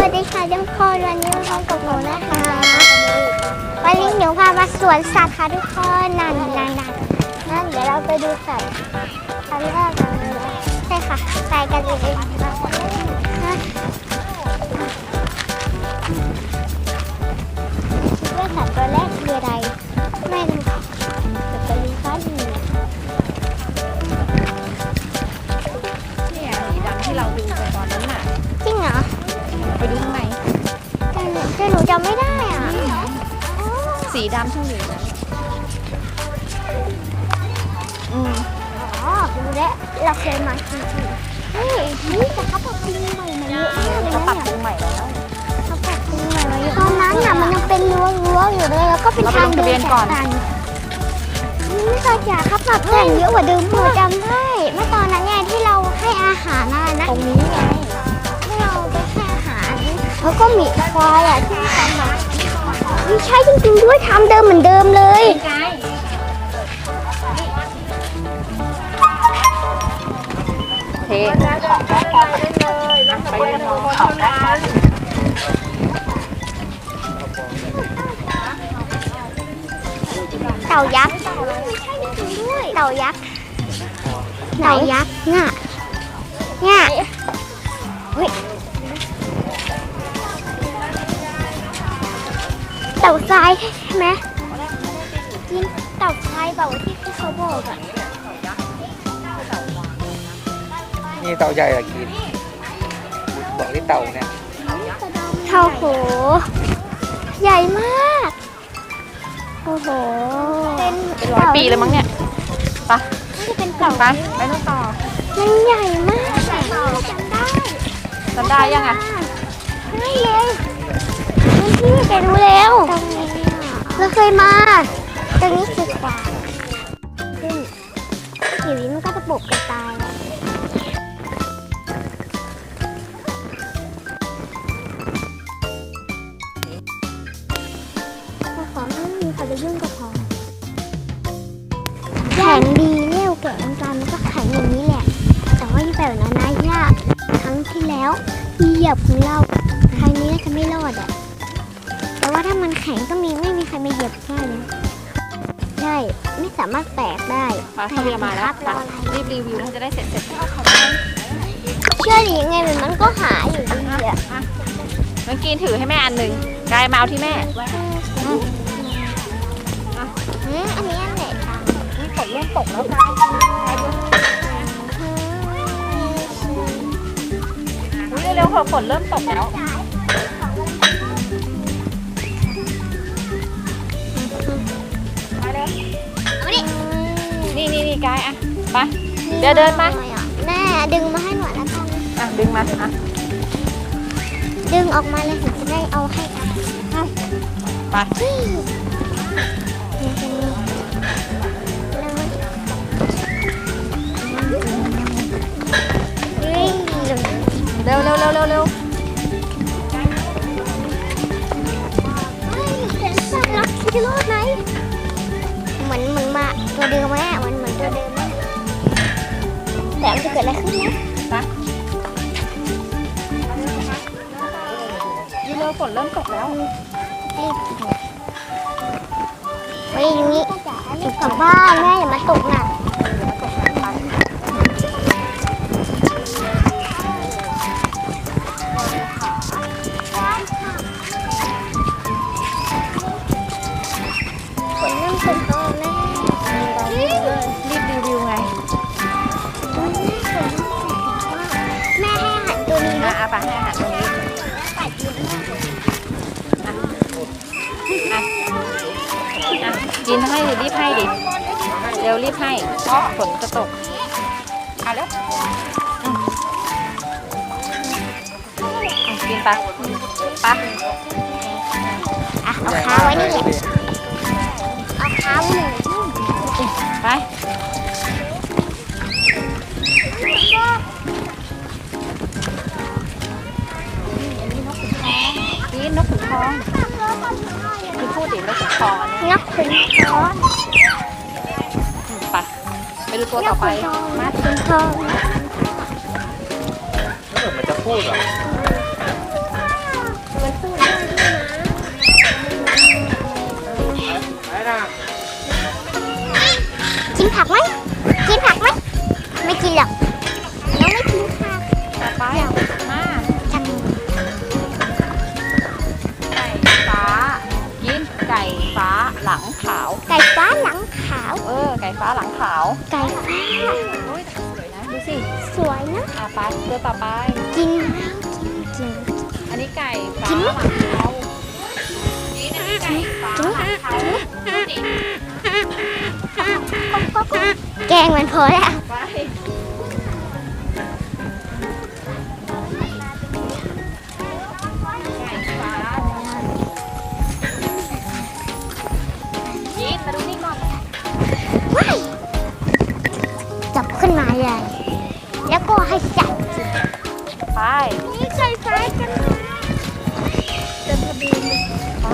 วัสดีค่ะทุกคนวันนี้มาพบกับหนูนะคะวันนี้หนูพามาสวนสัตว์ค่ะทุกคนนั่นนั่นนั่นนั่นเดี๋ยวเราไปดูสัตว์ครั้งแรกกันเลยใช่ค่ะไปกันเลยนะคิดว่าสัตว์ตัวแรกคืออะไรไม่รู้ค่ะแต่ไปดูกันเนี่ยสีดำที่เราดูไปตอนนั้น ไปดูข้างในแต่หนูแต่หนูจำไม่ได้อะสีดำที่อยู่นั้นอืมอ๋อดูแล้วเราเคยมาจริงๆเฮ้ยนี่แต่เขาปรับปรุงใหม่มาเยอะมากเลยเขานะปรับเนี่ยปรุงใหม่แล้ว เขาปรับปรุงใหม่มาเยอะตอนนั้นน่ะมันยังเป็นรั้วรั้วๆอยู่เลยแล้วก็เป็นเราไปทาลงงทะเดิเบียนนก่อนแต่ไม่ใช่จ้ะเขาปรับแต่งเยอะกว่าเดิมหนูจำได้เมื่อตอนนั้นเนี่ยที่เราให้อาหารอะไรนะ ตรงนี้ไง แล้วก็มีควายอะที่ทำมาไม่ใช่จริงๆด้วยทำเดิมเหมือนเดิมเลยไงเทไปเลยมองเขาได้เต่ายักษ์เต่ายักษ์เต่ายักษ์น่ะเนี่ยเฮ้ย เต่าทรายใช่ไหมกินเต่าทรายเปล่าที่ที่เขาบอกอะนี่เต่าใหญ่อะกินบอกที่เต่าเนี่ยเท่าโห ใหญ่มาก โอ้โห เป็นเป็นร้อยปีเลยมั้งเนี่ยไปน่าจะเป็นเต่าไปไปนู่นต่อมันใหญ่มากจำได้จำได้ยังอะไม่เลยมัน พี่แกรู้แล้ว ตรงนี้เราเคยมา ตรงนี้คือกวางซึ่งอยู่นี้มันก็จะปลุกกันตายแหละแต่ขอให้ไม่มีใครไปยุ่งกับพอแข็งดีเร็วแกะอังการมันก็แข็งอย่างนี้แหละ แต่ว่าที่แบบนั้นนะยากครั้งที่แล้วเหยียบของเรา ว่าถ้ามันแข็งก็มีไม่มีใครมาเหยียบได้เลยใช่ไม่สามารถแตกได้มาเขาเรียกมาแล้วครับไปรออะไรรีบรีวิวแล้วจะได้เสร็จเสร็จเชื่อหรือยังไงมันก็หาอยู่ดีอะเมื่อกี้ถือให้แม่อันหนึ่งกายมาเอาที่แม่อืมอันนี้อันไหนคะนี่ฝนเริ่มตกแล้วกายอุ้ยเร็วๆเถอะฝนเริ่มตกแล้ว นี่นี่นี่กายอะไปเดี๋ยวเดินมาแม่ดึงมาให้หน่อยแล้วกันอะดึงมาอะดึงออกมาเลยถึงจะได้เอาให้กันไปเร็วเร็วเร็วเร็วเร็วเฮ้ยเห็นสัตว์รักที่รอดไหมเหมือนเหมือนมาตัวเดิมไหม จะเกิดอะไรขึ้นนะนี่เร็วฝนเริ่มตกแล้วรีบไปอย่างนี้กลับบ้านแม่อย่ามาตกหนัก อะกินให้ดิรีบให้ดิ เร็วรีบให้เพราะฝนจะตกเอาแล้วอืมอะกินไปไปอะเอาขาไว้นี่แหละเอาขาไว้เลยไปกินนกขุนทอง ที่พูดถึงเรื่องคอนงับคุณคอนไปไปดูตัวต่อไปมาคุณคอนแล้วมันจะพูดเหรอมันพูดได้ด้วยนะกินผักไหม ฟ้าหลังขาว ไก่ฟ้าหลังขาว เออ ไก่ฟ้าหลังขาว ไก่ฟ้าหลังโอ้ยสวยนะดูสิสวยนะอะไปตัวต่อไป กินกินกิน อันนี้ไก่ฟ้าหลังขาวนี่นะไก่ฟ้าหลังขาวดูดิแกงมันพอแล้ว ใหญ่ แล้วก็ให้จับไปนี่ไก่ฟ้ากันเดินทะเบียนไป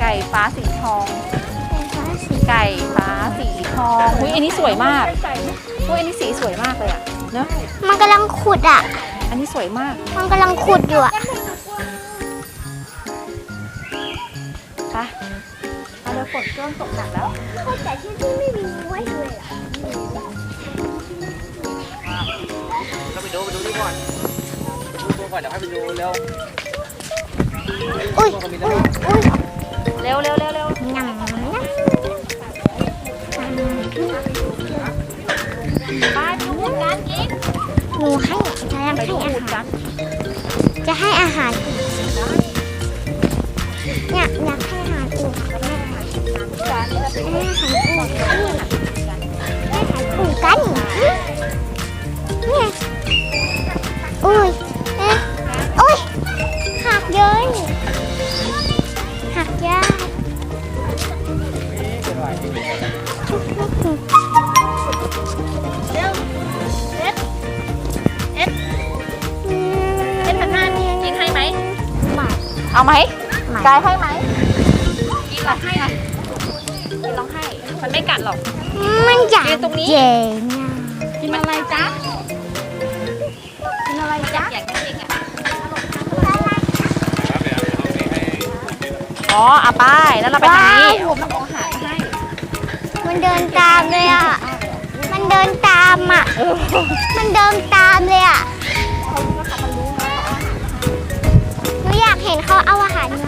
ไก่ฟ้าสีทองไก่ฟ้าสีไก่ฟ้าสีทองอุ้ยอันนี้สวยมากอุ้ยอันนี้สีสวยมากเลยอะเนอะมันกำลังขุดอะ อันนี้สวยมาก มันกำลังขุดอยู่อะไปเอาเดี๋ยวฝนเริ่มตกหนักแล้วแต่ที่นี่ไม่มีไว้เลยอะ ดูไปดูนี่ก่อนดูตัวก่อนเดี๋ยวให้ไปดูเร็วอุ้ยตัวก็มีอุ้แล้ยวอุ้ยเร็วเร็วเร็วเร็วยำนะไปดูเหมือนกันยิงหนูให้กำลังไปให้ดูอาหุ่นหารกันจะให้อาหารอีกเนี่ยอยากให้อาหารอีกให้อาหารอีกให้อาหารอีกกันเนี่ย อุ้ยเอ๊ะอุ้ยหักเยอะหักยากเอ็นพันห้ายิงให้ไหมหมาเอาไหมหมากายให้ไหมยิงร้องให้ไหมยิงร้องให้ มันไม่กัดหรอก มันอยากยืนตรงนี้เจ๋งอะกินอะไรจ๊ะ อ๋อเอาไปแล้วเราไปทางนี้เอาเอาอาหารให้มันเดินตามเลยอะ มันเดินตามอะ มันเดินตามเลยอะ หนูอยากเห็นเขาเอาอาหารมา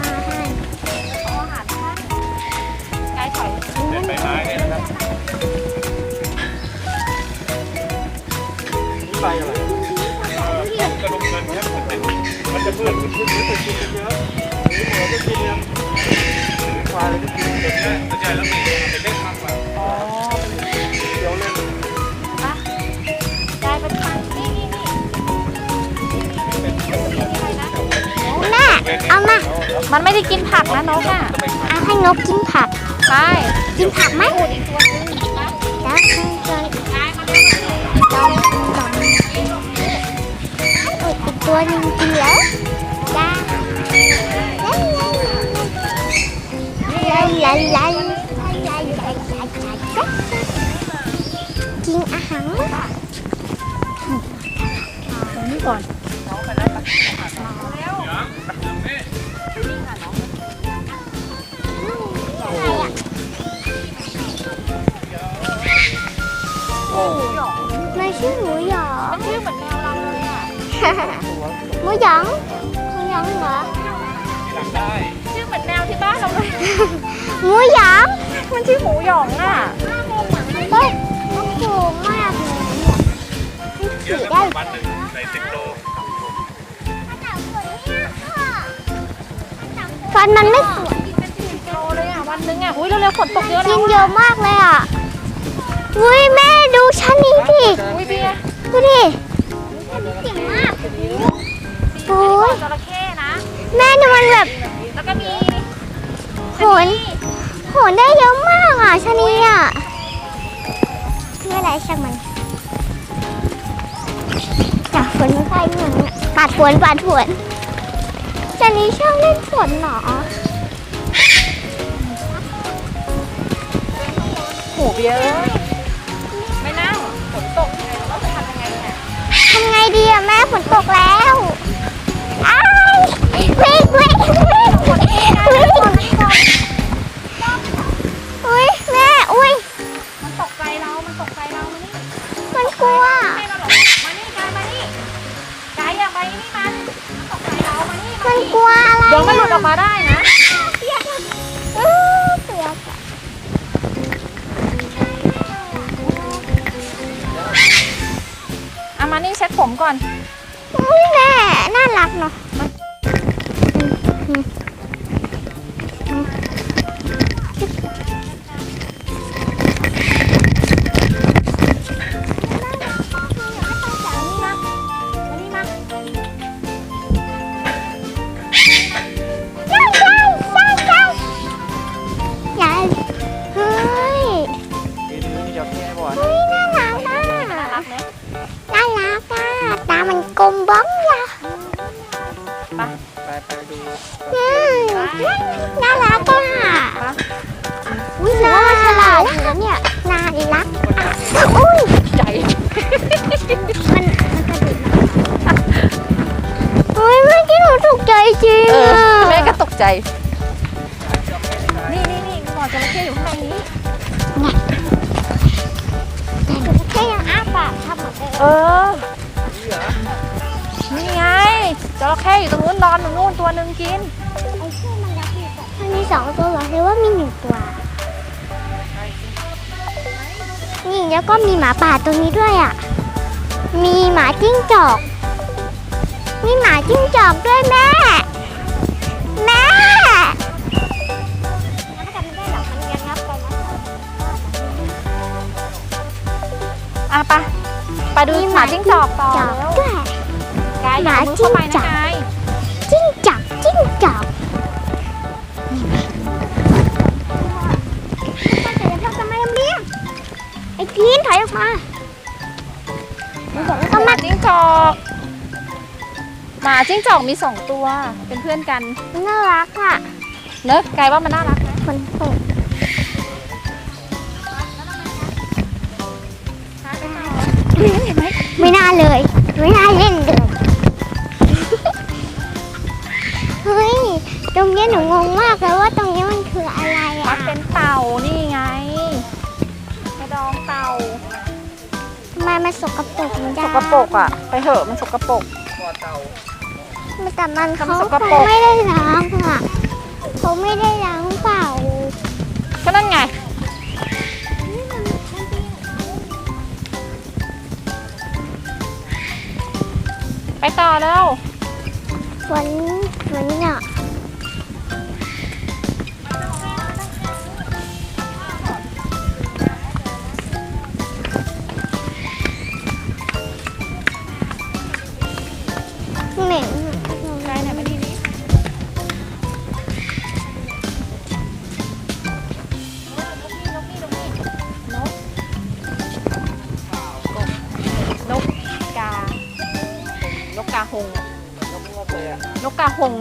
แล้วเปลี่ยนเป็นเลขมากกว่าอ๋อเดี๋ยวเลยปะยายเป็นคันนี่นี่นี่อะไรนะแม่เอามา มันไม่ได้กินผักนะนกอะเอาให้นกกินผักไปกินผักไหมแล้วคุณจะจอมจอมอีกตัวหนึงกินแล้วได้ ลาลาลา ก่อนไม่ชื่อหมูหยองมันชื่อเหมือนแมวเราเลยอะ หมูหยองหมูหยองเหรอ ชื่อเหมือนแมวที่บ้านเราเลย หมูหยองมันชื่อหมูหยองอะ เฮ้ยมันสูงมากเลยเนี่ยมันขี่ได้ วันหนึ่ง ฟันมันไม่สวยเป็นสิบโลเลยอะวันนึงอะอุ้ยเร็วๆฝนตกเยอะแล้กิวนเยอะมากเลยอะอุ้ยแม่ดูชั้นนี้ดิอุ้ยเบียร์ดูดิเก่งมากโอ้ยจระเข้นะ แม่ดูมันแบบแล้วก็มีโหนโหนได้เยอะมากอะชั้นนี้อะไม่อะไรช่างมันจากฝนไม่ใช่เงินปาดฝนปาดฝน ชั้นนี้ชอบเล่นฝนเหรอหมูเบียร์เอ้ยไม่นั่งฝนตกยังไงเราจะทำยังไงเนี่ยทำไงดีอะแม่ฝนตกแล้วอ้ายวิ่งวิ่งวิ่งวิ่งอุ้ยแม่อุ้ยมันตกใจเรา มันตกใจเรามานี่มันกลัวให้เราหรอมานี่กายมานี่กายอย่าไปนี่มัน มันกลัวอะไรเดี๋มันหลุดออกมาได้นะเออามานี่เช็ดผมก่อน อุ้ยแม่น่ารักเนาะ นตัวหนึ่งกินไอ้ชื่อมันยักษ์อยู่ก่อนมันมีสองตัวเหรอหรือว่ามีหนึ่งตัว นี่แล้วก็มีหมาป่าตัวนี้ด้วยอะ มีหมาจิ้งจอก มีหมาจิ้งจอกด้วยแม่ แม่งับกันไม่ได้หรอกมันยังงับกันนะอะไปไปดูหมาจิ้งจอกต่อจอกแล้วด้วยกายอย่าเอามือเข้าไปนะกายจิ้งจอก จิ้งจอกไอ้พีนถอยออกมาก็มาจิ้งจอกหมาจิ้งจอกมีสองตัว เป็นเพื่อนกันน่ารักอะเนอะกายว่ามันน่ารักไหมคนตกเห็นไหมไม่น่าเลย นี้ยหนูงงมากเลยว่าตรงนี้มันคืออะไรมัอะนเป็นเต่านี่ไงกระดองเต่าทำไมมันสกปรกมันสได้กปรกอะ ไปเหอะมันสกปรกบ่อเต่าแต่มันเขามันสกปรกเขาไม่ได้ล้างอะเขาไม่ได้ล้างเปล่าก็นั่นไง ไปต่อแล้วฝนฝนเนี่ยเเลยอะนกกาหง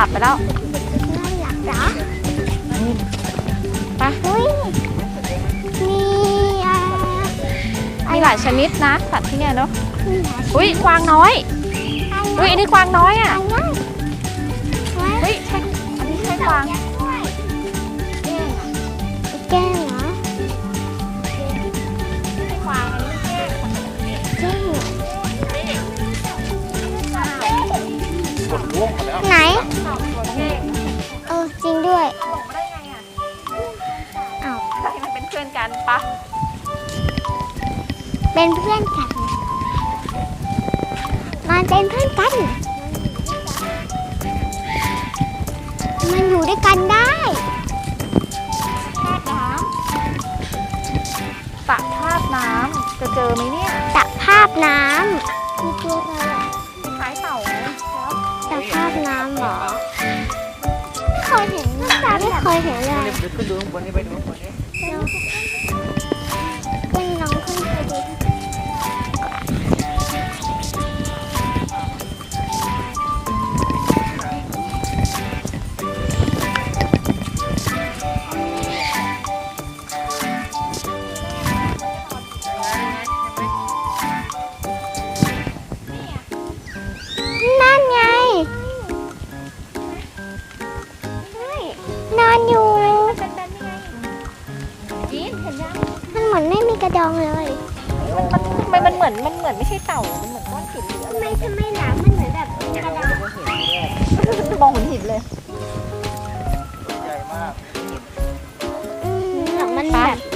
ลับไปแล้วน่ารักเหรอไปอุ้ยมีอ่ามีหลายชนิดนะสัตว์ที่เนี่ยเนาะมีหลายอุ้ยกวางน้อยอุ้ยอันนี้กวางน้อยอะอะไรไว้เฮ้ยใช่อันนี้ใช่กวาง ด้วยหลงมาได้ไงอะอ้าวใช่มันเป็นเพื่อนกันปะเป็นเพื่อนกัน มันเป็นเพื่อนกัน มันอยู่ด้วยกันได้ธาตุน้ำปะธาตุน้ำจะเจอไหมเนี่ย ตะภาพน้ำ ไม่เคยเห็นเลยเดี๋ยวขึ้นดูข้างบนนี่ไปดูข้างบนนี่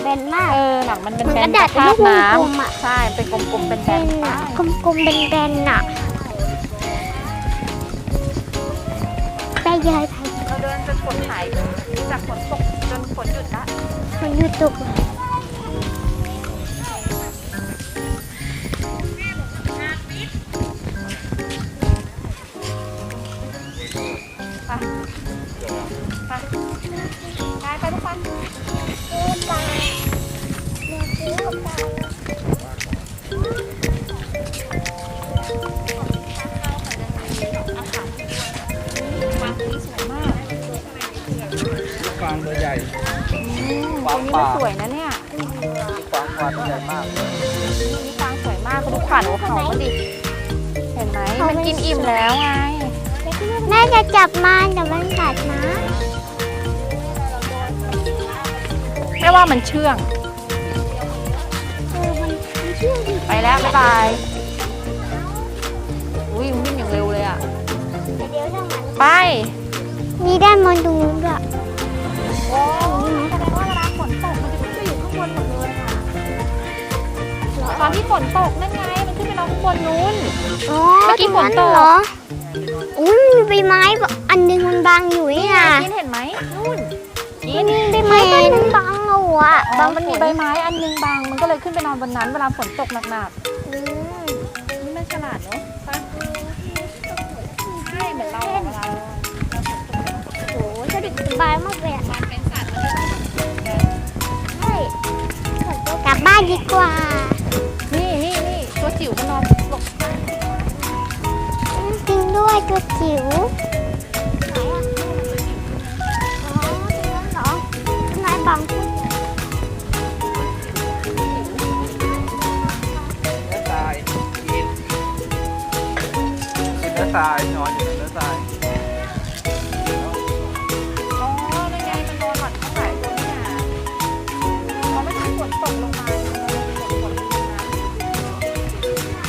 บบแบนมาก เออหนังมันเป็นเหมือนแบกนระดาษคราบเป็นลูกน้กลมๆอะำใช่เป็นกลมๆเป็นแบเป็นนอะกลมๆเป็นแบนๆอะไปเยยไปเราเดินจนฝนหายจากฝนตกจนฝนหยุดละมันอยู่ตกเลยไปไปทุกคน ฟางตัวใหญ่อืมตัวนี้มันสวยนะเนี่ยฟางฟางตัวใหญ่มากตัวนี้ฟางสวยมากดูขวัญหัวเขามันดิ เห็นไหม มันกินอิ่มแล้วไง แม่จะจับมันแต่มันกัดนะ แม่ว่ามันเชื่อง เออมันมันเชื่องดิไปแล้วบ๊ายบาย อุ้ยวิ่งอย่างเร็วเลยอะ แต่เดี๋ยวถ้ามันไป มีด้านบนตรงนู้นด้วยโอ้แสดงว่าเวลาฝนตกมันจะขึ้นไปอยู่ข้างบนหมดเลยค่ะตอนที่ฝนตกนั่นไง มันขึ้นไปนอนข้างบนนู้น อ๋อเมื่อกี้ฝนตก เหรออุ้ยมีใบไม้อันหนึงมันบังอยู่นี่นะกินเห็นไหมนู่นกินี่นใบไม้ต้นหนึงบัง เอาอะบางมันมีใบไม้อันนึงบาง มันก็เลยขึ้นไปนอนบนนั้นเวลาฝนตกหนักอืมๆนี่มันฉลาดเนาะปะใช่เหมือนเราอะเวลาเราโอ้โหสะดวกสบายมากเลยอะเป็นสัตว์มันจะใช่กลับบ้านดีกว่านี่นี่นี่ตัวจิ๋วมันนอนหลบ อืมจริงด้วยตัวจิ๋ว ทรายนอนอยู่ในเนื้อทรายอ๋อนั่นไงมันนอนหลับทั้งหลายตัวนี่นะเขาไม่ถึงฝนตกลงมาฝนตกลงมา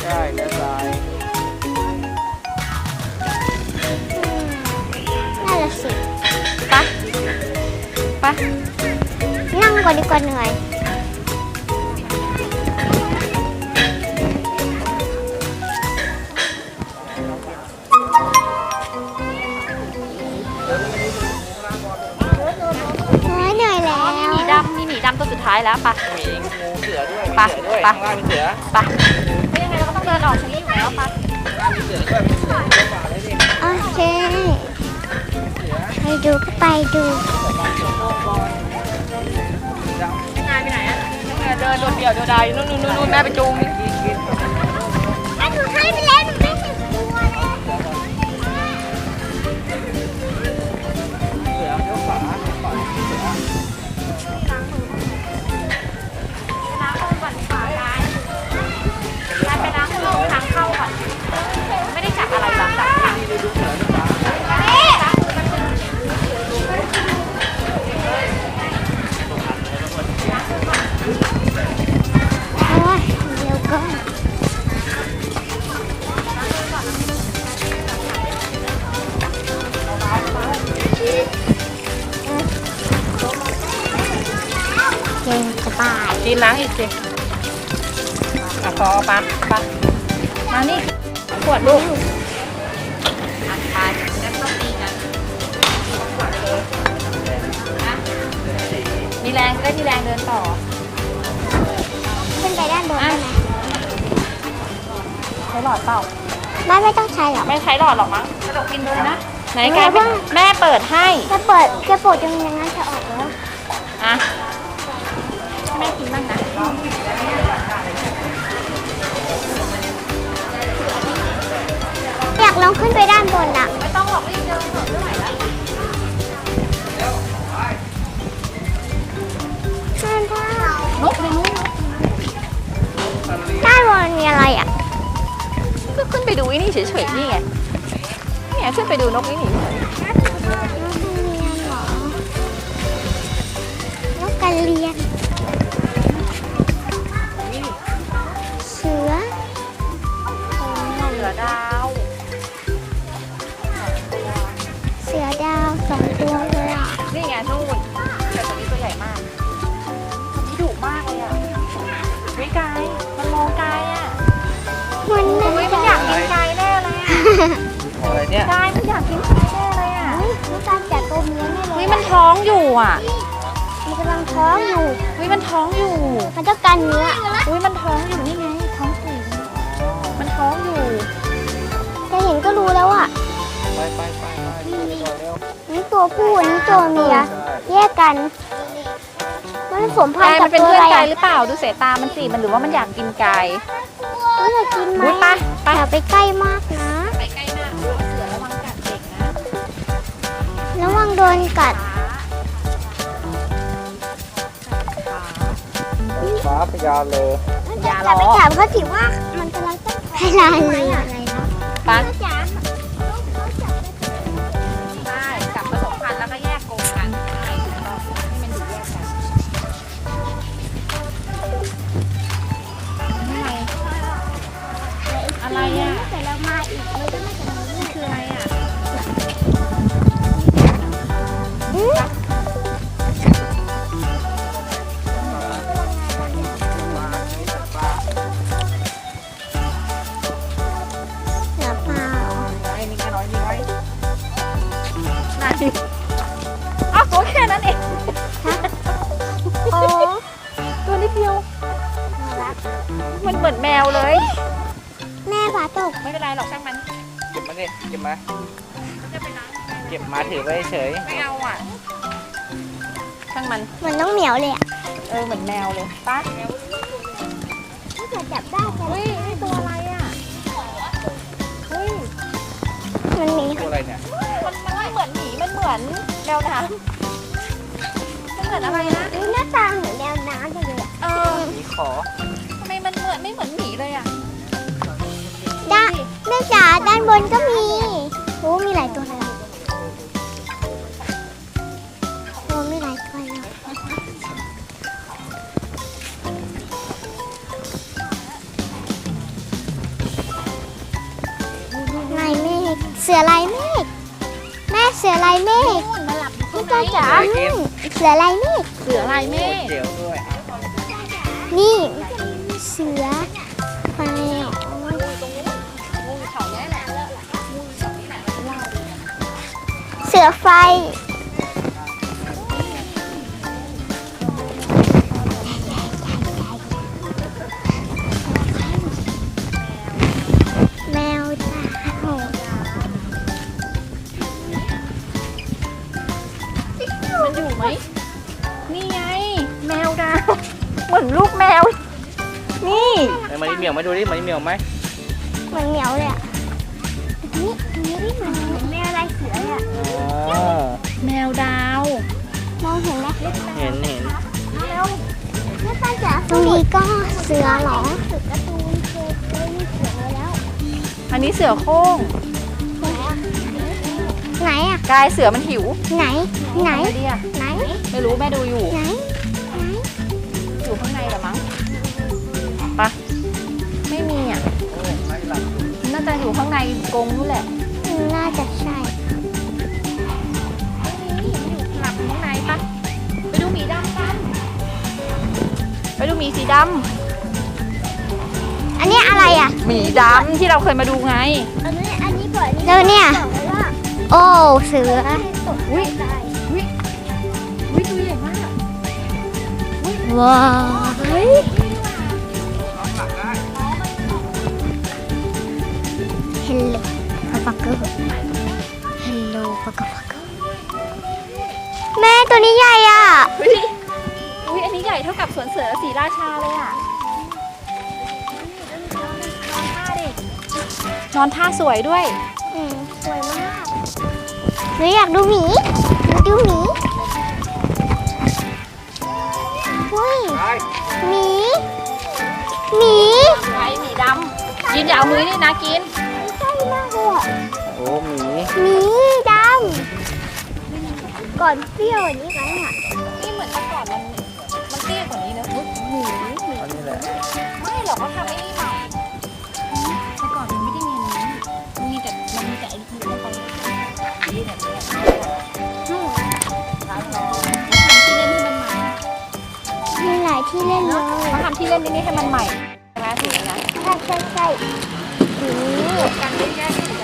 ใช่เนื้อทรายน่าจะสิไปไปนั่งก่อนดีกว่าเหนื่อย ตัวสุดท้ายแล้วไปมีงูเสือด้วยไปมีเสือด้วยไปข้างล่างมีเสือไปไม่ยังไงเราก็ต้องเดินออกชั้นนี้อยู่แล้วไปมีเสือด้วยมีเสือเยอะกว่าเลยดิโอเค ไปดูก็ไปดูงานไปไหนอะเดินโดดเดี่ยวโดดดายนู่นนู่นนู่นแม่ไปจูง กินกิน ได้จับอะไรหรอกจับค่ะนี่ดูเสือนะจ๊ะโอ้ยเดี๋ยวก็เย็นสบายจีนล้างอีกสิอะพอปะปะมานี่ขวดลูก ได้มีแรงเดินต่อ ขึ้นไปด้านบนได้ไหมใช้หลอดเปล่า ไม่ไม่ต้องใช้หรอกไม่ใช้หลอดหรอกมั้งกระดกกินดูนะ ไหนไม่แกว่าแม่เปิดให้จะเปิดจะปวดจนอย่างนั้นจะออกแล้วอะให้แม่กินบ้างนะอยากลองขึ้นไปด้านบนอะไม่ต้องหรอกรีบเดินเถอะไม่ไหวแล้ว ด้านบนมีอะไรอะ ก็ขึ้นไปดูไอ้นี่เฉยๆนี่ไงเนี่ยขึ้นไปดูนกนี่หนีนกกระเรียนเหรอนกกระเรียน มันอุ้ยมันอยากกินไก่แน่เลยอะอะไรเนี่ยไก่มันอยากกินไก่แน่เลยอะเฮ้ยน้ำตาลจัดตัวเมียแน่เลยอุ้ยมันท้องอยู่อะมันกำลังท้องอยู่ อุ้ยมันท้องอยู่ มันต้องการเนื้ออุ้ยมันท้องอยู่นี่ไงท้องสีมันท้องอยู่ จะเห็นก็รู้แล้วอะไปไปไปไปต่อเร็วนี่ตัวผู้อันนี่ตัวเมียแยกกัน มันผสมพันไก่ธุ์กัมับนเป็นตัวเพื่อะอนไรไก่อะหรือเปล่า ดูสายตามันสิ มันหรือว่ามันอยากกินไก่ มันจะกินไหมอุ้ยไปไป อย่าไปใกล้มากนะ ไปใกล้มากเสือระวังกัดเด็กนะระวังโดนกัด ฟ้าพยานเลยอย่าอย่าไปล้อถามเขาสิว่ามันกำลังจะใครลายเลยอะไรนะ ไป ด้านบนก็มีโอ้มีหลายตัวเลยอะโอ้มีหลายตัวเลยลายเมฆเสือลายเมฆแม่เสือลายเมฆมาหลับพี่จ้าจ๋าอืมเสือลายเมฆ เสือลายเมฆ เดี๋ยวด้วยอะนี่ เสือ สือไฟ แมวจ้ามันอยู่ไหม นี่ไง แมวดาว เหมือนลูกแมว นี่ ไหนมาดิเหมียวมาดูดิมาดิเหมียวไหม เหมือนเหมียวเลยอะ นี่นี่ไม่เหมื อนแมวลายเสือเลยอะอ๋อแมวดาว มองเห็นไหมเห็นเห็นแม่ป้าจ๋าตรงนี้ก็เสือเหรอสือการ์ตูนเคยเคยมีเสือมาแล้วอันนี้เสือโคร่งไหนอะกายเสือมันหิว ไหน ไหนไอเดียไหน ไม่รู้แม่ดูอยู่ ไหน ไหน อยู่ข้างในเหรอมั้งปะไม่มีอะโอ้ไม่หลับน่าจะอยู่ข้างในกรงนู่นแหละอืมน่าจะใช่ หมีดำกัน ไปดูหมีสีดอันนี้อะไรอะำหมีดำที่เราเคยมาดูไง อันนี้อันนี้ก่อนแล้วเนี่ยโอ้เสืออุ้ยอุ้ยอุ้ยตัวใหญ่มากว้าวเฮ้ยเฮลโลปากเกอร์เฮลโลปากเกอร์ แม่ตัวนี้ใหญ่อะ อุ้ยอุ้ยอันนี้ใหญ่เท่ากับสวนเสือสีราชาเลยอะนอนท่าสวยด้วย อืมสวยมากหนูอยากดูหมีหนูดูหมีเฮ้ยไปหมีหมีไงหมีดำกินอย่าเอามือนี่นะกินใช่มากเลยอะโอ้หมีหมีดำ ก่อนเปรี้ยวอย่างนี้ง่ะนี่เหมือนแต่ก่อนมันมันเปรี้ยกว่านี้นะอุ๊หมูอันนี้แหละไม่หรอกเขาทำไอ้นี่มาแต่ก่อนมันไม่ได้มีอันี้มันมีแต่มันมีแต่ไอ้ที่เข้าไปนี่แบบนี้นู่นร้านรองมีหลายที่เล่นเลยเขาทำที่เล่นนี่ให้มันใหม่นะสีนะใช่ใช่ใช่สีนี้กันเล่น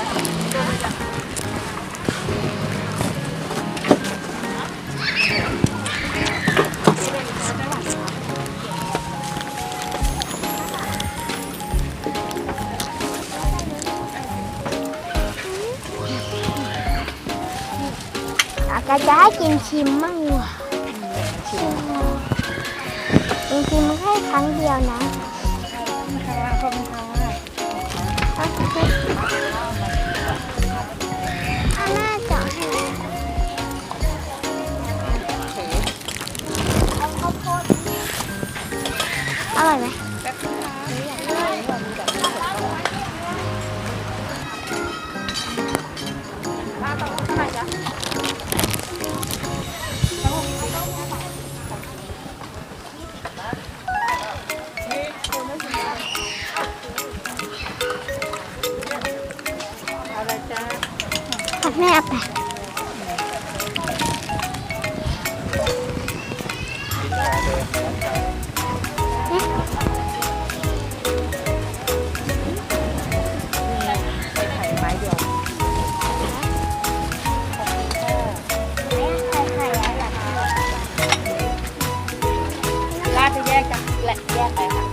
อยากกินชิมมั่งว่ะชิมกินมันแค่ครั้งเดียวนะ จะแยกกันและแยกไปค่ะ